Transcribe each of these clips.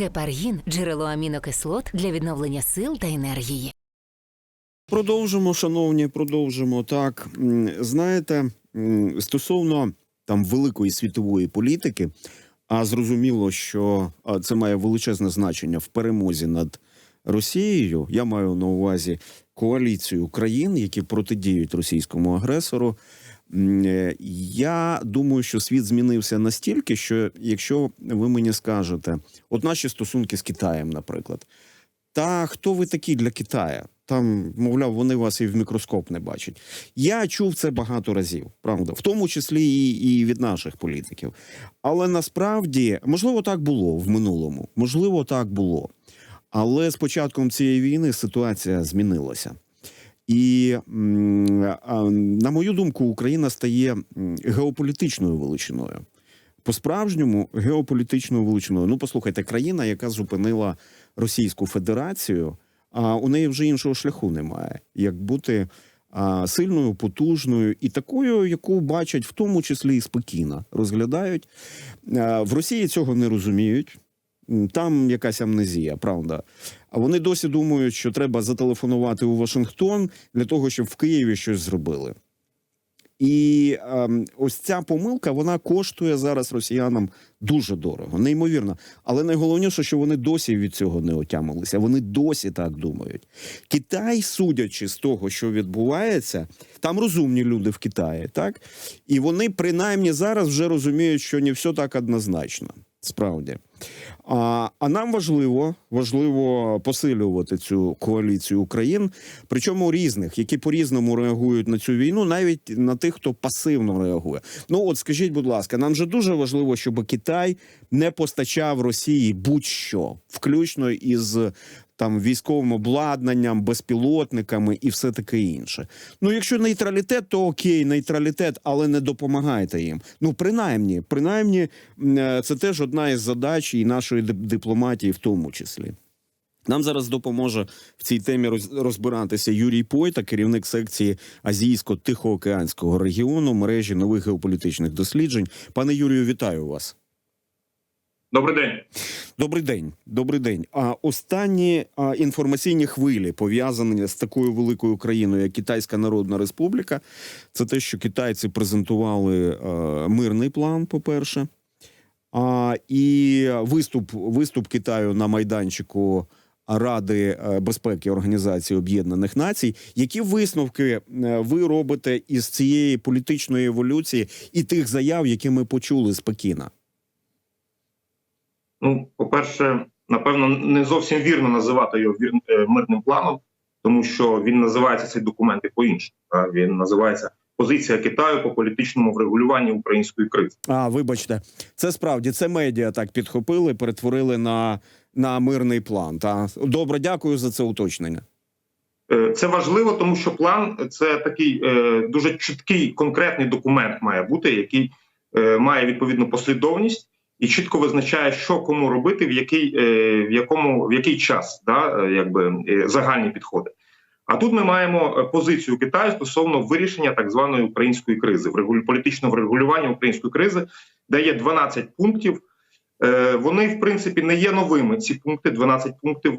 Гепаргін джерело амінокислот для відновлення сил та енергії. Продовжимо, шановні, продовжимо. Так, знаєте, стосовно там великої світової політики, а зрозуміло, що це має величезне значення в перемозі над Росією. Я маю на увазі коаліцію країн, які протидіють російському агресору. Е, Я думаю, що світ змінився настільки, що якщо ви мені скажете, от наші стосунки з Китаєм, наприклад, та хто ви такі для Китая? Там, мовляв, вони вас і в мікроскоп не бачать. Я чув це багато разів, правда, в тому числі і, і від наших політиків. Але насправді, можливо, так було в минулому, можливо, так було. Але з початком цієї війни ситуація змінилася. І на мою думку, Україна стає геополітичною величиною. По-справжньому геополітичною величиною. Ну, послухайте, країна, яка зупинила Російську Федерацію, а у неї вже іншого шляху немає, як бути сильною, потужною і такою, яку бачать в тому числі і спокійно розглядають. В Росії цього не розуміють. Там якась амнезія, правда. А вони досі думають, що треба зателефонувати у Вашингтон для того, щоб в Києві щось зробили. І ем, ось ця помилка вона коштує зараз росіянам дуже дорого, неймовірно. Але найголовніше, що вони досі від цього не отямилися. Вони досі так думають. Китай, судячи з того, що відбувається, там розумні люди в Китаї, так і вони принаймні зараз вже розуміють, що не все так однозначно. Справді. А, а нам важливо, важливо посилювати цю коаліцію країн, причому різних, які по-різному реагують на цю війну, навіть на тих, хто пасивно реагує. Ну от скажіть, будь ласка, нам же дуже важливо, щоб Китай не постачав Росії будь-що, включно із там військовим обладнанням, безпілотниками і все таке інше. Ну, якщо нейтралітет, то окей, нейтралітет, але не допомагайте їм. Ну, принаймні, принаймні, е, це теж одна із задач і нашої дипломатії, в тому числі. Нам зараз допоможе в цій темі розбиратися Юрій Пойта, керівник секції Азійсько-Тихоокеанського регіону мережі нових геополітичних досліджень. Пане Юрію, вітаю вас. Добрий день. Добрий день, добрий день. А останні а, інформаційні хвилі пов'язані з такою великою країною, як Китайська Народна Республіка, це те, що китайці презентували е, мирний план, по-перше, а, і виступ, виступ Китаю на майданчику Ради е, безпеки Організації Об'єднаних Націй. Які висновки е, ви робите із цієї політичної еволюції і тих заяв, які ми почули з Пекіна? Ну, по-перше, напевно, не зовсім вірно називати його вір... е, мирним планом, тому що він називається цей документ і по-іншому. так? Він називається Позиція Китаю по політичному врегулюванню української кризи. А, вибачте, це справді це медіа так підхопили, перетворили на, на мирний план. Та добре, дякую за це уточнення. Е, Це важливо, тому що план це такий е, дуже чіткий конкретний документ має бути, який має відповідну послідовність і чітко визначає, що кому робити, в який, е, в якому в який час, да, якби е, загальні підходи. А тут ми маємо е, позицію Китаю стосовно вирішення так званої української кризи, політичного врегулювання української кризи, де є 12 пунктів. Вони, в принципі, не є новими. Ці пункти, 12 пунктів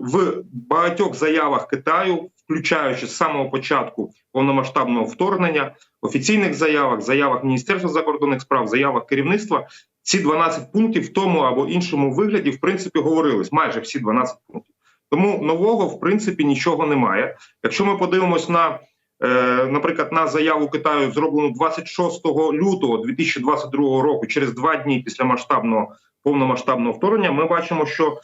в багатьох заявах Китаю, включаючи з самого початку повномасштабного вторгнення, офіційних заявах, заявах Міністерства закордонних справ, заявах керівництва. Ці 12 пунктів в тому або іншому вигляді, в принципі, говорились майже всі 12 пунктів. Тому нового, в принципі, нічого немає. Якщо ми подивимось на, е, наприклад, на заяву Китаю, зроблену 26 лютого 2022 року, через два дні після масштабного повномасштабного вторгнення, ми бачимо, що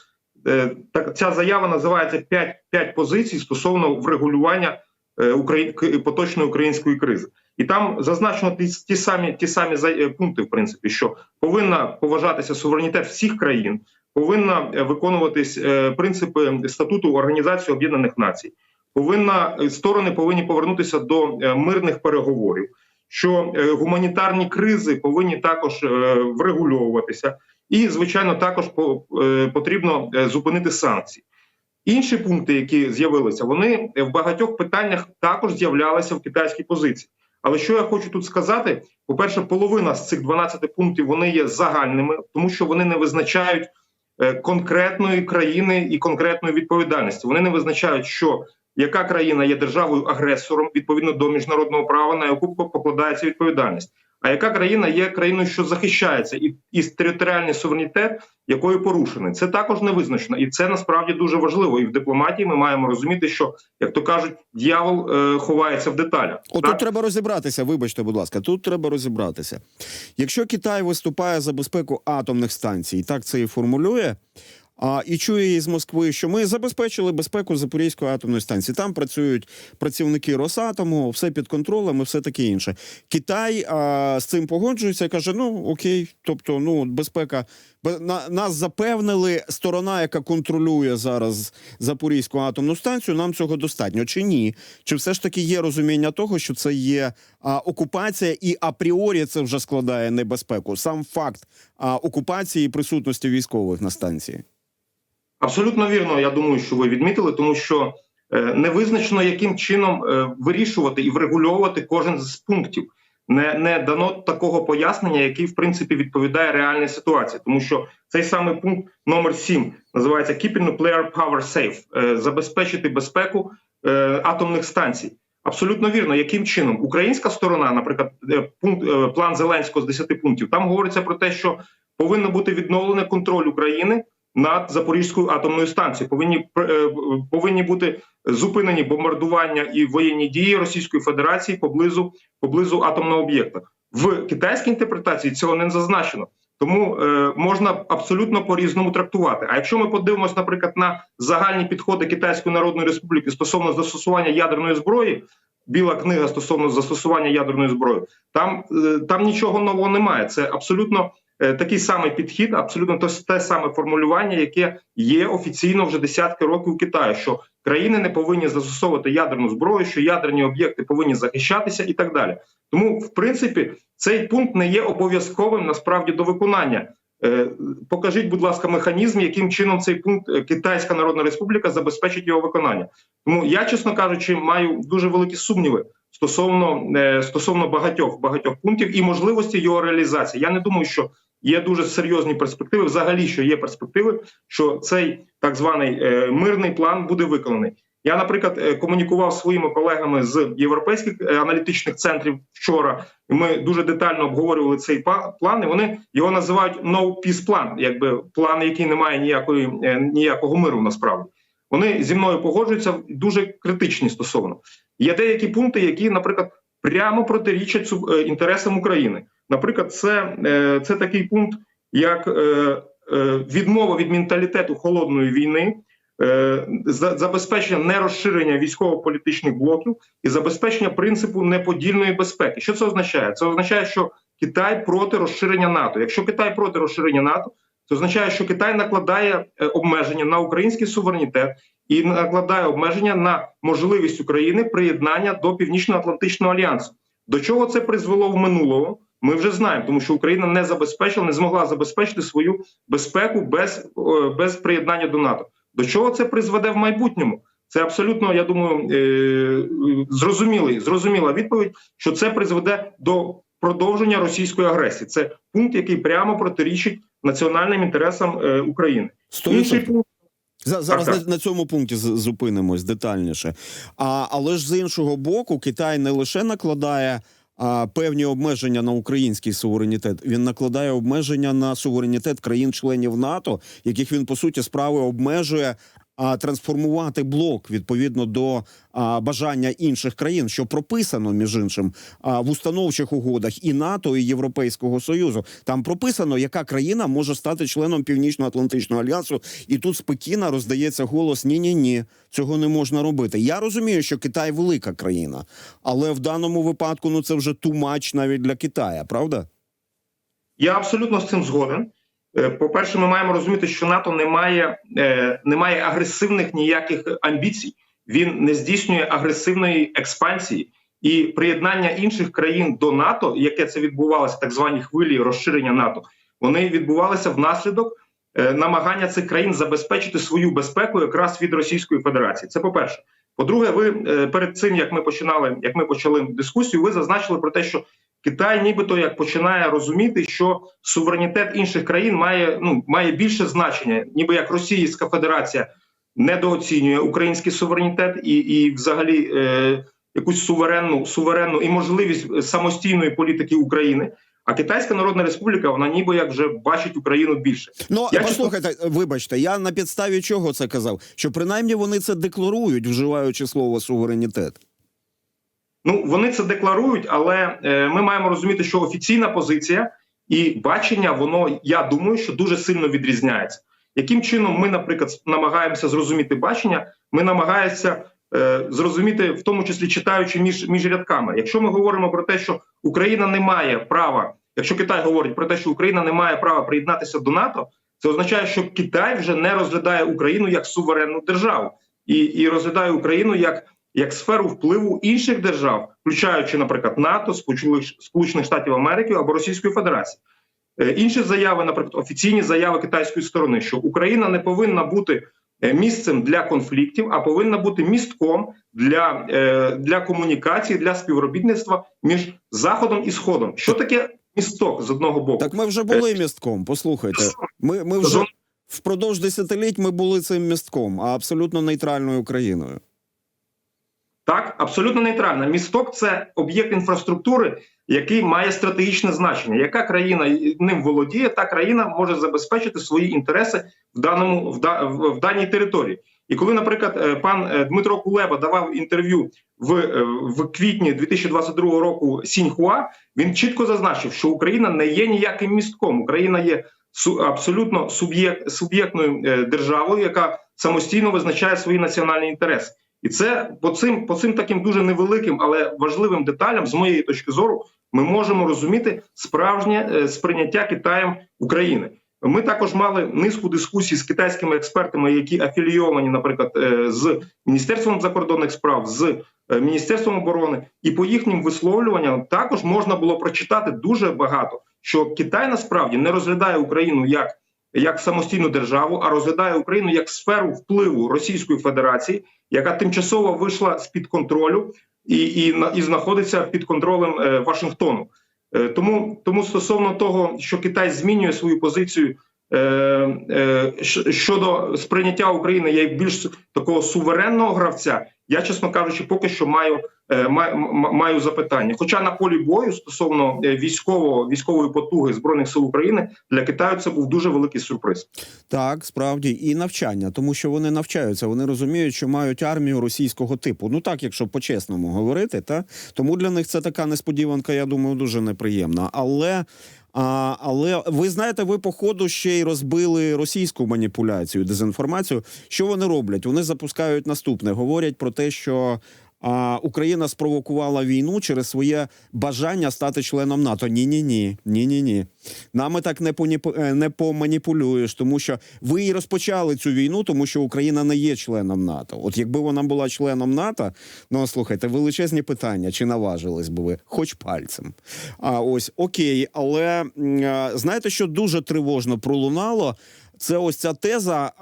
е, так ця заява називається «5, 5 позицій стосовно врегулювання е, Украї... поточної української кризи. І там зазначено ті, ті самі ті самі е, пункти, в принципі, що повинна поважатися суверенітет всіх країн, повинна е, виконуватись е, принципи статуту Організації Об'єднаних Націй. Повинна сторони повинні повернутися до мирних переговорів. Що гуманітарні кризи повинні також врегульовуватися, і звичайно, також по, потрібно зупинити санкції. Інші пункти, які з'явилися, вони в багатьох питаннях також з'являлися в китайській позиції. Але що я хочу тут сказати: по-перше, половина з цих 12 пунктів вони є загальними, тому що вони не визначають е, конкретної країни і конкретної відповідальності. Вони не визначають, що яка країна є державою агресором відповідно до міжнародного права, на яку покладається відповідальність. А яка країна є країною, що захищається, і, і територіальний суверенітет, якою порушений, це також не визначено, і це насправді дуже важливо. І в дипломатії ми маємо розуміти, що як то кажуть, дьявол е, ховається в деталях. Так? тут треба розібратися. Вибачте, будь ласка, тут треба розібратися. Якщо Китай виступає за безпеку атомних станцій, так це і формулює. А і чує із Москви, що ми забезпечили безпеку Запорізької атомної станції. Там працюють працівники Росатому, все під контролем і все таке інше. Китай а, з цим погоджується каже: ну окей, тобто, ну безпека на, нас запевнили сторона, яка контролює зараз Запорізьку атомну станцію. Нам цього достатньо чи ні? Чи все ж таки є розуміння того, що це є а, окупація, і апріорі це вже складає небезпеку? Сам факт а, окупації і присутності військових на станції. Абсолютно вірно, я думаю, що ви відмітили, тому що е, не визначено, яким чином е, вирішувати і врегульовувати кожен з пунктів. Не, не дано такого пояснення, який в принципі відповідає реальній ситуації, тому що цей самий пункт номер 7 називається Keeping Nuclear Power Safe е, забезпечити безпеку е, атомних станцій. Абсолютно вірно, яким чином українська сторона, наприклад, пункт план Зеленського з 10 пунктів, там говориться про те, що повинно бути відновлений контроль України над Запорізькою атомною станцією. Повинні е, повинні бути зупинені бомбардування і воєнні дії Російської Федерації поблизу поблизу атомного об'єкта. В китайській інтерпретації цього не зазначено. Тому е, можна абсолютно по різному трактувати. А якщо ми подивимося, наприклад, на загальні підходи Китайської Народної Республіки стосовно застосування ядерної зброї, біла книга стосовно застосування ядерної зброї, там, е, там нічого нового немає. Це абсолютно такий самий підхід, абсолютно те, те саме формулювання, яке є офіційно вже десятки років у Китаї, що країни не повинні застосовувати ядерну зброю, що ядерні об'єкти повинні захищатися і так далі. Тому, в принципі, цей пункт не є обов'язковим насправді до виконання. Е, Покажіть, будь ласка, механізм, яким чином цей пункт е, Китайська Народна Республіка забезпечить його виконання. Тому я, чесно кажучи, маю дуже великі сумніви стосовно е, стосовно багатьох багатьох пунктів і можливості його реалізації. Я не думаю, що є дуже серйозні перспективи. Взагалі, що є перспективи, що цей так званий е, мирний план буде виконаний. Я, наприклад, е, комунікував своїми колегами з європейських аналітичних центрів вчора. і Ми дуже детально обговорювали цей план. і Вони його називають no peace план, якби план, який не має ніякої ніякого миру насправді. Вони зі мною погоджуються дуже критичні стосовно. Є деякі пункти, які, наприклад, прямо протирічать е, інтересам України. Наприклад, це, е, це такий пункт, як е, відмова від менталітету холодної війни, за- забезпечення нерозширення військово-політичних блоків і забезпечення принципу неподільної безпеки. Що це означає? Це означає, що Китай проти розширення НАТО. Якщо Китай проти розширення НАТО, це означає, що Китай накладає е, обмеження на український суверенітет і накладає обмеження на можливість України приєднання до Північно-Атлантичного альянсу. До чого це призвело в минулому? Ми вже знаємо, тому що Україна не забезпечила, не змогла забезпечити свою безпеку без, без приєднання до НАТО. До чого це призведе в майбутньому? Це абсолютно, я думаю, е, зрозумілий, зрозуміла відповідь, що це призведе до продовження російської агресії. Це пункт, який прямо протирічить національним інтересам е, України. Інший пункт Зараз Так, на, так. на цьому пункті зупинимось детальніше. А, але ж з іншого боку, Китай не лише накладає а, певні обмеження на український суверенітет, він накладає обмеження на суверенітет країн-членів НАТО, яких він по суті справи обмежує. А трансформувати блок відповідно до а, бажання інших країн, що прописано між іншим а, в установчих угодах і НАТО, і Європейського союзу. Там прописано, яка країна може стати членом Північно-Атлантичного альянсу, і тут з Пекіна роздається голос: ні, ні, ні, цього не можна робити. Я розумію, що Китай велика країна, але в даному випадку ну це вже тумач навіть для Китая, правда? Я абсолютно з цим згоден. Е, По-перше, ми маємо розуміти, що НАТО не має, е, не має агресивних ніяких амбіцій. Він не здійснює агресивної експансії і приєднання інших країн до НАТО, яке це відбувалося, так звані хвилі розширення НАТО. Вони відбувалися внаслідок е, намагання цих країн забезпечити свою безпеку якраз від Російської Федерації. Це по перше. По-друге, ви перед цим як ми починали, як ми почали дискусію, ви зазначили про те, що Китай, нібито як починає розуміти, що суверенітет інших країн має ну має більше значення, ніби як Російська Федерація недооцінює український суверенітет і, і взагалі е, якусь суверенну суверенну і можливість самостійної політики України. А Китайська Народна Республіка, вона ніби як вже бачить Україну більше. Ну Я послухайте, вибачте, я на підставі чого це казав? Що принаймні вони це декларують, вживаючи слово суверенітет. Ну вони це декларують, але е, ми маємо розуміти, що офіційна позиція і бачення, воно я думаю, що дуже сильно відрізняється. Яким чином ми, наприклад, намагаємося зрозуміти бачення? Ми намагаємося е, зрозуміти, в тому числі читаючи між між рядками. Якщо ми говоримо про те, що Україна не має права, якщо Китай говорить про те, що Україна не має права приєднатися до НАТО, це означає, що Китай вже не розглядає Україну як суверенну державу і, і розглядає Україну як як сферу впливу інших держав, включаючи, наприклад, НАТО, Сполучених Штатів Америки або Російської Федерації. Е, інші заяви, наприклад, офіційні заяви китайської сторони, що Україна не повинна бути е, місцем для конфліктів, а повинна бути містком для, е, для комунікації, для співробітництва між заходом і сходом. Що таке місток з одного боку? Так ми вже були містком. Послухайте, ми, ми вже впродовж десятиліть ми були цим містком, а абсолютно нейтральною країною. Так, абсолютно нейтральна. Місток це об'єкт інфраструктури, який має стратегічне значення. Яка країна ним володіє, та країна може забезпечити свої інтереси в даному в, да, в, даній території. І коли, наприклад, е, пан е, Дмитро Кулеба давав інтерв'ю в е, в квітні 2022 року Сіньхуа, він чітко зазначив, що Україна не є ніяким містком. Україна є су, абсолютно суб'єкт суб'єктною державою, яка самостійно визначає свої національні інтереси. І це по цим по цим таким дуже невеликим, але важливим деталям, з моєї точки зору, ми можемо розуміти справжнє е, сприйняття Китаєм України. Ми також мали низку дискусій з китайськими експертами, які афілійовані, наприклад, е, з міністерством закордонних справ, з е, міністерством оборони, і по їхнім висловлюванням також можна було прочитати дуже багато, що Китай насправді не розглядає Україну як як самостійну державу, а розглядає Україну як сферу впливу Російської Федерації, яка тимчасово вийшла з під контролю і і, і знаходиться під контролем е, Вашингтону. Е, тому тому стосовно того, що Китай змінює свою позицію е, е, щодо сприйняття України як більш такого суверенного гравця, я чесно кажучи, поки що маю Е, маю запитання. Хоча на полі бою стосовно е, військового військової потуги збройних сил України для Китаю це був дуже великий сюрприз. Так, справді і навчання, тому що вони навчаються. Вони розуміють, що мають армію російського типу. Ну так, якщо по-чесному говорити, та тому для них це така несподіванка. Я думаю, дуже неприємна. Але а, Але ви знаєте, ви по ходу ще й розбили російську маніпуляцію, дезінформацію. Що вони роблять? Вони запускають наступне. Говорять про те, що а, Україна спровокувала війну через своє бажання стати членом НАТО. Ні, ні, ні, ні, ні, ні. Нами так не поніп... Е, не поманіпулюєш, тому що ви і розпочали цю війну, тому що Україна не є членом НАТО. От якби вона була членом НАТО, ну слухайте, величезні питання, чи наважились би ви, хоч пальцем. А ось окей, але знаєте, що дуже тривожно пролунало. Це ось ця теза.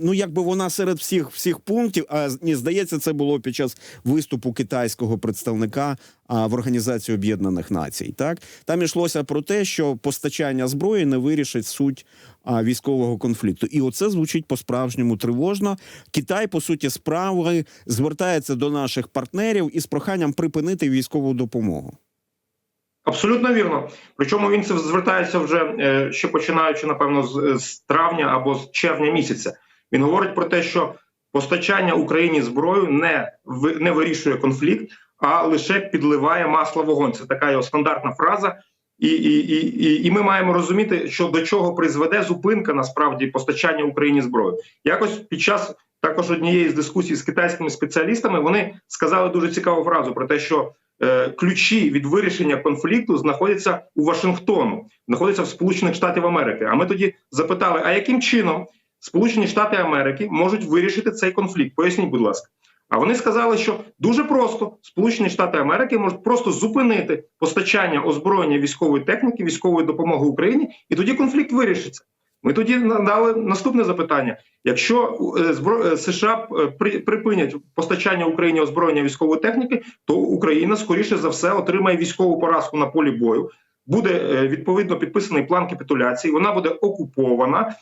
Ну якби вона серед всіх всіх пунктів. А ні, здається, це було під час виступу китайського представника в Організації Об'єднаних Націй. Так там йшлося про те, що постачання зброї не вирішить суть військового конфлікту, і оце звучить по справжньому тривожно. Китай, по суті, справи звертається до наших партнерів із проханням припинити військову допомогу. Абсолютно вірно. Причому він це звертається вже е, ще починаючи, напевно, з, травня або з червня місяця. Він говорить про те, що постачання Україні зброю не не вирішує конфлікт, а лише підливає масло вогонь. Це така його стандартна фраза. І і, і, і, ми маємо розуміти, що до чого призведе зупинка насправді постачання Україні зброї. Якось під час також однієї з дискусій з китайськими спеціалістами вони сказали дуже цікаву фразу про те, що ключі від вирішення конфлікту знаходяться у Вашингтону, знаходяться в Сполучених Штатів Америки. А ми тоді запитали: а яким чином Сполучені Штати Америки можуть вирішити цей конфлікт? Поясніть, будь ласка. А вони сказали, що дуже просто Сполучені Штати Америки можуть просто зупинити постачання озброєння військової техніки, військової допомоги Україні, і тоді конфлікт вирішиться. Ми тоді надали наступне запитання: якщо е, е, США е, при... припинять постачання Україні озброєння військової техніки, то Україна скоріше за все отримає військову поразку на полі бою. Буде відповідно підписаний план капітуляції. Вона буде окупована,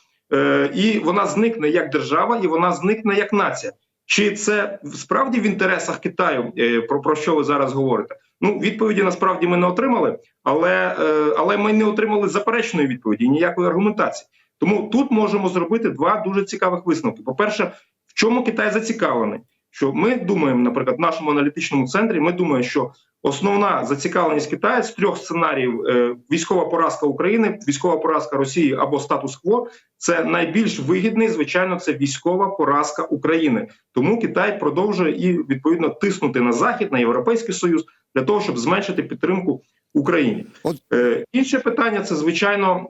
і вона зникне як держава, і вона зникне як нація. Чи це справді в інтересах Китаю, про, про що ви зараз говорите? Ну, відповіді насправді ми не отримали, але, але ми не отримали заперечної відповіді, ніякої аргументації. Тому тут можемо зробити два дуже цікавих висновки. По-перше, в чому Китай зацікавлений? Що ми думаємо, наприклад, в нашому аналітичному центрі, ми думаємо, що основна зацікавленість Китаю з трьох сценаріїв: е, військова поразка України, військова поразка Росії або статус-кво це найбільш вигідний, звичайно, це військова поразка України. Тому Китай продовжує і відповідно тиснути на захід, на європейський союз для того, щоб зменшити підтримку Україні. От- Е, інше питання це звичайно.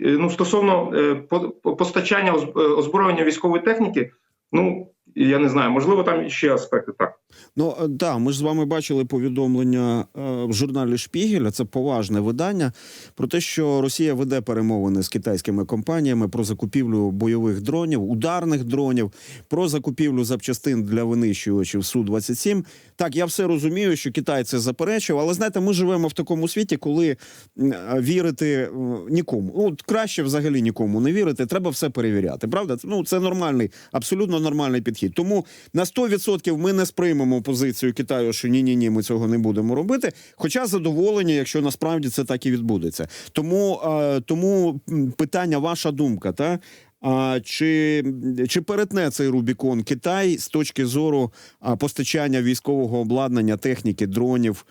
Е, Ну, стосовно е, по- по- постачання е, озброєння військової техніки, ну я не знаю, можливо, там ще аспекти так. Ну е, да, ми ж з вами бачили повідомлення е, в журналі Шпігеля. Це поважне видання про те, що Росія веде перемовини з китайськими компаніями про закупівлю бойових дронів, ударних дронів, про закупівлю запчастин для винищувачів су 27 Так, я все розумію, що Китай це заперечив, але знаєте, ми живемо в такому світі, коли е, вірити нікому. Ну, краще взагалі нікому не вірити. Треба все перевіряти. Правда? Ну це нормальний, абсолютно нормальний підхід. Тому на 100% ми не сприймемо позицію Китаю, що ні, ні, ні, ми цього не будемо робити. Хоча задоволені, якщо насправді це так і відбудеться. Тому, тому питання, ваша думка, та. А чи, чи перетне цей Рубікон Китай з точки зору постачання військового обладнання, техніки, дронів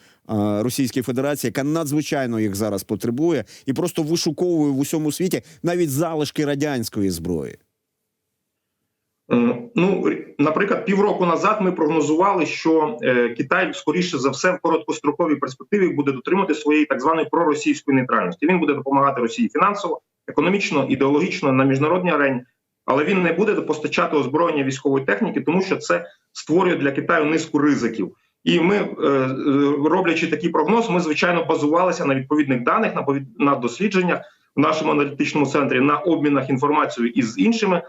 Російській Федерації, яка надзвичайно їх зараз потребує, і просто вишуковує в усьому світі навіть залишки радянської зброї? Е, Ну, наприклад, півроку назад ми прогнозували, що е, Китай скоріше за все в короткостроковій перспективі буде дотримати своєї так званої проросійської нейтральності. Він буде допомагати Росії фінансово, економічно, ідеологічно на міжнародній арені, але він не буде постачати озброєння військової техніки, тому що це створює для Китаю низку ризиків. І ми, е, роблячи такий прогноз, ми звичайно базувалися на відповідних даних, на дослідженнях в нашому аналітичному центрі, на обмінах інформацією із іншими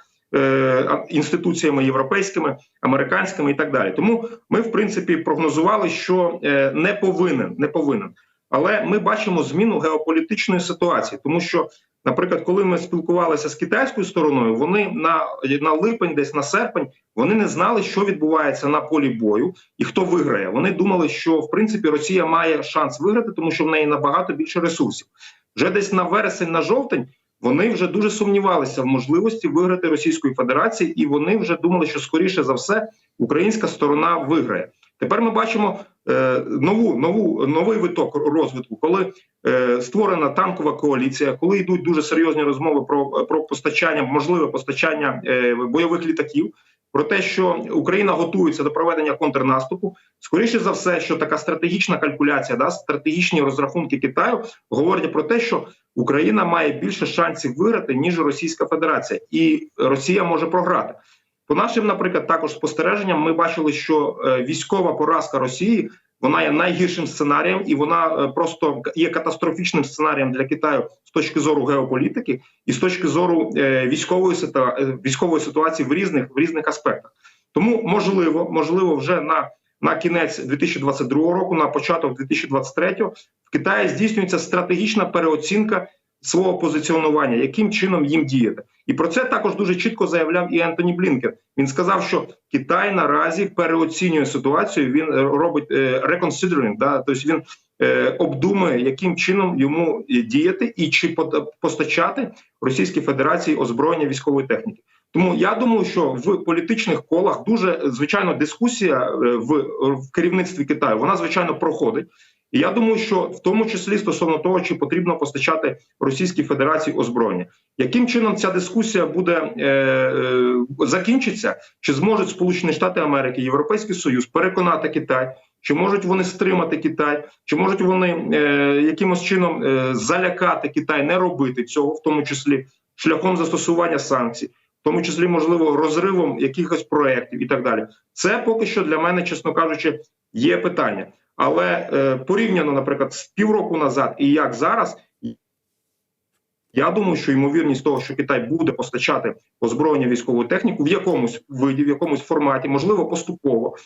інституціями європейськими, американськими і так далі. Тому ми, в принципі, прогнозували, що е, не повинен, не повинен. Але ми бачимо зміну геополітичної ситуації, тому що, наприклад, коли ми спілкувалися з китайською стороною, вони на, на липень, десь на серпень, вони не знали, що відбувається на полі бою і хто виграє. Вони думали, що в принципі Росія має шанс виграти, тому що в неї набагато більше ресурсів. Вже десь на вересень, на жовтень вони вже дуже сумнівалися в можливості виграти Російської Федерації, і вони вже думали, що скоріше за все українська сторона виграє. Тепер ми бачимо е, нову нову новий виток розвитку, коли е, створена танкова коаліція, коли йдуть дуже серйозні розмови про, про постачання, можливе постачання е, бойових літаків. Про те, що Україна готується до проведення контрнаступу, скоріше за все, що така стратегічна калькуляція, да, стратегічні розрахунки Китаю говорять про те, що Україна має більше шансів виграти ніж Російська Федерація, і Росія може програти. По нашим, наприклад, також спостереженням, ми бачили, що е, військова поразка Росії вона є найгіршим сценарієм, і вона е, просто є катастрофічним сценарієм для Китаю з точки зору геополітики і з точки зору е, військової е, військової ситуації в різних в різних аспектах. Тому можливо, можливо, вже на на кінець 2022 року, на початок 2023 в Китаї здійснюється стратегічна переоцінка свого позиціонування, яким чином їм діяти, і про це також дуже чітко заявляв і Ентоні Блінкен. Він сказав, що Китай наразі переоцінює ситуацію. Він е, робить е, да, тобто він е, обдумує, яким чином йому е, діяти і чи постачати Російській Федерації озброєння військової техніки. Тому я думаю, що в політичних колах дуже звичайно дискусія в, в керівництві Китаю вона звичайно проходить. І я думаю, що в тому числі стосовно того, чи потрібно постачати Російській Федерації озброєння, яким чином ця дискусія буде е, е, закінчиться, чи зможуть Сполучені Штати Америки, Європейський Союз переконати Китай, чи можуть вони стримати Китай, чи можуть вони е, якимось чином е, залякати Китай, не робити цього, в тому числі шляхом застосування санкцій, в тому числі можливо розривом якихось проєктів і так далі. Це поки що для мене, чесно кажучи, є питання. Але е, порівняно, наприклад, з півроку назад і як зараз, Я думаю, що ймовірність того, що Китай буде постачати озброєння військову техніку в якомусь виді, в якомусь форматі, можливо, поступово.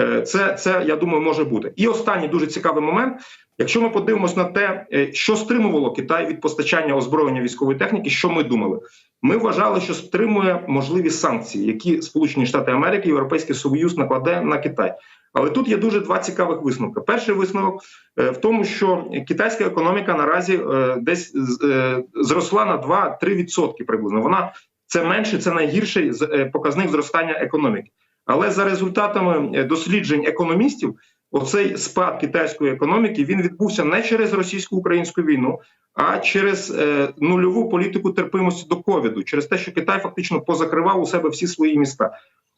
е, Це, це я думаю, може бути. І останній дуже цікавий момент. Якщо ми подивимось на те, е, що стримувало Китай від постачання озброєння військової техніки, що ми думали? Ми вважали, що стримує можливі санкції, які Сполучені Штати Америки, Європейський Союз накладе на Китай. Але тут є дуже два цікавих висновки. Перший висновок е, в тому, що китайська економіка наразі е, десь е, зросла на 2-3% приблизно. Вона це менше, це найгірший показник зростання економіки. Але за результатами досліджень економістів, оцей спад китайської економіки він відбувся не через російсько-українську війну, а через нульову політику терпимості до ковіду, через те, що Китай фактично позакривав у себе всі свої міста.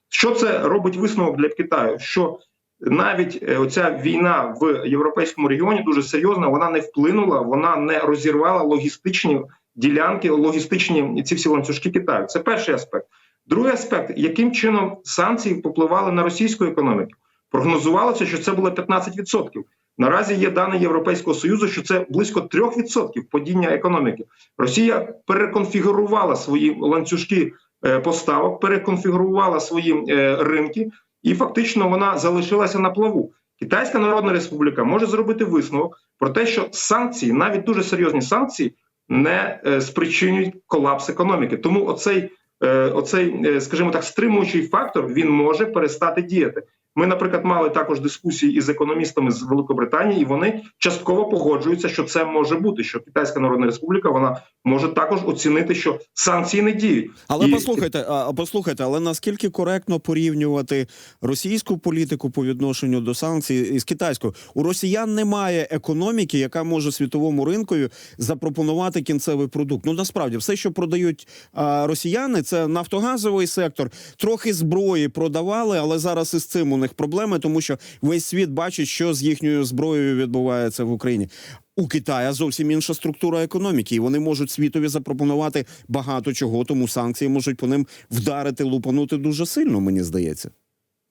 Що це робить висновок для Китаю? Що навіть е, оця війна в європейському регіоні дуже серйозна, вона не вплинула, вона не розірвала логістичні ділянки, логістичні ці всі ланцюжки Китаю. Це перший аспект. Другий аспект, яким чином санкції попливали на російську економіку? Прогнозувалося, що це було 15%. Наразі є дані Європейського союзу, що це близько 3% падіння економіки. Росія переконфігурувала свої ланцюжки е, поставок, переконфігурувала свої е, ринки, і фактично вона залишилася на плаву. Китайська Народна Республіка може зробити висновок про те, що санкції, навіть дуже серйозні санкції, не е, спричинюють колапс економіки. Тому оцей, е, оцей, е, скажімо так, стримуючий фактор він може перестати діяти. Ми, наприклад, мали також дискусії із економістами з Великобританії, і вони частково погоджуються, що це може бути. Що Китайська Народна Республіка вона може також оцінити, що санкції не діють. Але І- послухайте, а послухайте, але наскільки коректно порівнювати російську політику по відношенню до санкцій із китайською? У росіян немає економіки, яка може світовому ринкові запропонувати кінцевий продукт. Ну насправді все, що продають а, росіяни, це нафтогазовий сектор. Трохи зброї продавали, але зараз із цим у них проблеми, тому що весь світ бачить, що з їхньою зброєю відбувається в Україні. У Китая зовсім інша структура економіки, і вони можуть світові запропонувати багато чого, тому санкції можуть по ним вдарити, лупанути дуже сильно. Мені здається.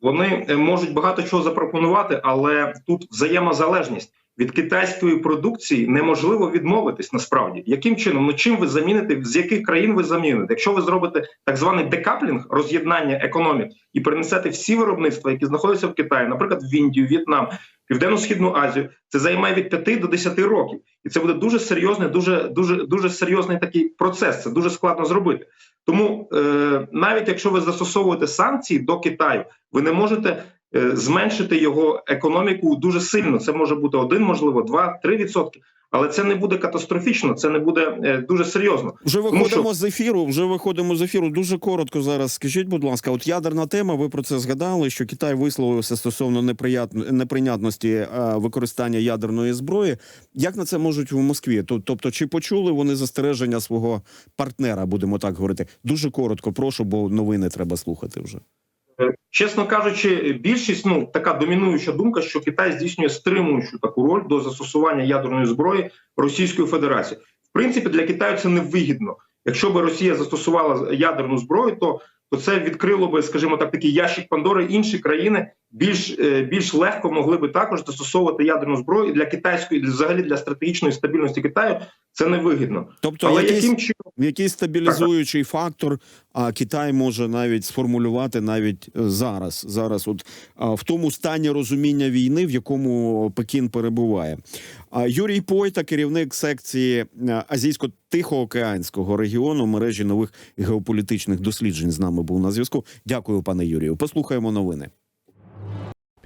Вони е, можуть багато чого запропонувати, але тут взаємозалежність від китайської продукції неможливо відмовитись насправді. Яким чином? Ну чим ви заміните? З яких країн ви заміните? Якщо ви зробите так званий декаплінг, роз'єднання економік і перенесете всі виробництва, які знаходяться в Китаї, наприклад, в Індію, В'єтнам, Південно-східну Азію, це займає від 5 до 10 років, і це буде дуже серйозний, дуже дуже дуже серйозний такий процес. Це дуже складно зробити. Тому е, навіть якщо ви застосовуєте санкції до Китаю, ви не можете зменшити його економіку дуже сильно. Це може бути один, можливо, два, три відсотки, але це не буде катастрофічно, це не буде е, дуже серйозно. Вже Тому виходимо що- з ефіру. Вже виходимо з ефіру. Дуже коротко зараз. Скажіть, будь ласка, от ядерна тема. Ви про це згадали, що Китай висловився стосовно неприйнятності е, використання ядерної зброї. Як на це можуть в Москві? Тобто, чи почули вони застереження свого партнера? Будемо так говорити. Дуже коротко, прошу, бо новини треба слухати вже. Е, Чесно кажучи, більшість ну така домінуюча думка, що Китай здійснює стримуючу таку роль до застосування ядерної зброї Російської Федерації. В принципі, для Китаю це невигідно. Якщо би Росія застосувала ядерну зброю, то то це відкрило би, скажімо так, такий ящик Пандори. Інші країни більш е, більш легко могли би також застосовувати ядерну зброю і для китайської, взагалі для стратегічної стабільності Китаю. Це невигідно. Тобто, Але якийсь, яким чином якийсь стабілізуючий фактор, а Китай може навіть сформулювати навіть е, зараз. Зараз, от а, в тому стані розуміння війни, в якому Пекін перебуває. А Юрій Пойта, керівник секції е, азійсько-тихоокеанського регіону мережі нових геополітичних досліджень, з нами був на зв'язку. Дякую, пане Юрію. Послухаємо новини.